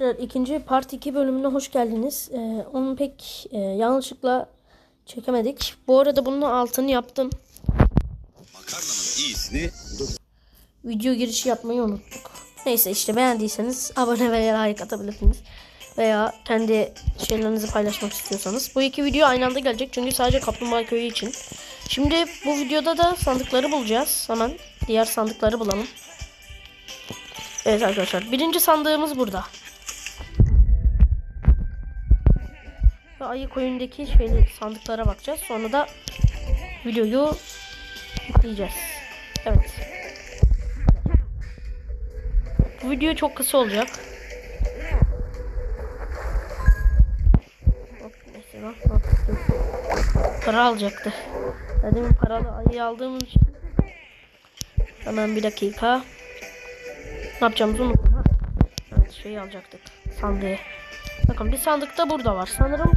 Evet, İkinci part 2 bölümüne hoş geldiniz. Ee, onu pek e, yanlışlıkla çekemedik. Bu arada bunun altını yaptım. Makarnanın iyisini Video girişi yapmayı unuttuk. Neyse işte beğendiyseniz abone veya like atabilirsiniz. Veya kendi şeylerinizi paylaşmak istiyorsanız. Bu iki video aynı anda gelecek çünkü sadece Kaplumbağa Köyü için. Şimdi bu videoda da sandıkları bulacağız. Hemen diğer sandıkları bulalım. Evet arkadaşlar birinci sandığımız burada. Ve ayı koyundaki şeyli sandıklara bakacağız. Sonra da videoyu yükleyeceğiz. Evet. Bu video çok kısa olacak. Para alacaktı. Demin paralı ayı aldığım için. Hemen bir dakika. Ne yapacağımızı unuttum ha. Evet şeyi alacaktık. Sandığı. Bakın bir sandık da burada var. Sanırım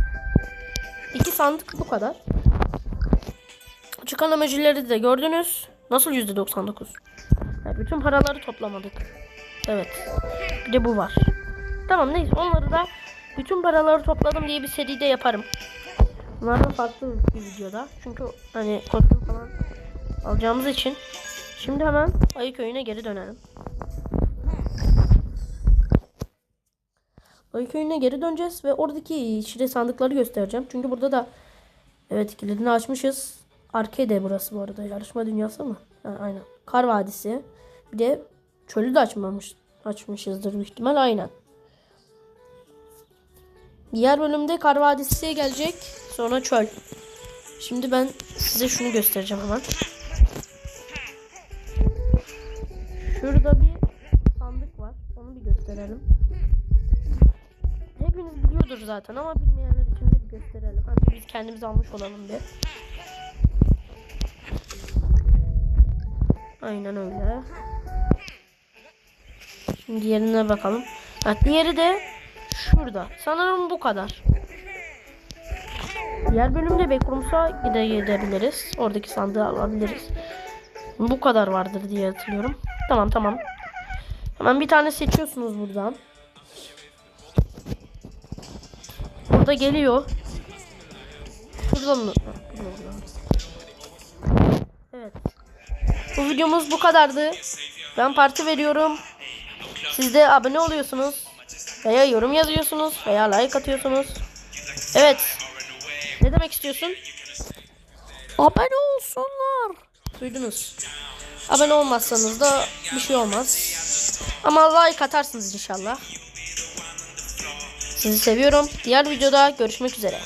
iki sandık bu kadar. Çıkan emojileri de gördünüz. Nasıl %99? Ya bütün paraları toplamadık. Evet. Bir de bu var. Tamam neyse onları da bütün paraları topladım diye bir seride yaparım. Bunlardan farklı bir videoda. Çünkü hani kostüm falan alacağımız için. Şimdi hemen Ayı Köyü'ne geri dönelim. Ayı Köyü'ne geri döneceğiz ve oradaki içine sandıkları göstereceğim. Çünkü burada da evet kilidini açmışız. Arcade burası bu arada. Yarışma dünyası mı? Ha, aynen. Kar Vadisi. Bir de çölü de açmamış, açmışızdır büyük ihtimal. Aynen. Diğer bölümde Kar Vadisi gelecek. Sonra çöl. Şimdi ben size şunu göstereceğim hemen. Şurada bir sandık var. Onu bir gösterelim. Biliyordur zaten ama bilmeyenler için de bir gösterelim. Hadi biz kendimiz almış olalım bir. Aynen öyle. Şimdi diğerine bakalım. Ha, diğeri de şurada. Sanırım bu kadar. Diğer bölümde Backrooms'a gide gidebiliriz. Oradaki sandığı alabiliriz. Bu kadar vardır diye hatırlıyorum. Tamam tamam. Hemen bir tane seçiyorsunuz buradan. Burada geliyor. Şuradan mı? Evet. Bu videomuz bu kadardı. Ben parti veriyorum. Siz de abone oluyorsunuz. Veya yorum yazıyorsunuz. Veya like atıyorsunuz. Evet. Ne demek istiyorsun? Abone olsunlar. Duydunuz. Abone olmazsanız da bir şey olmaz. Ama like atarsınız inşallah. Sizi seviyorum. Diğer videoda görüşmek üzere.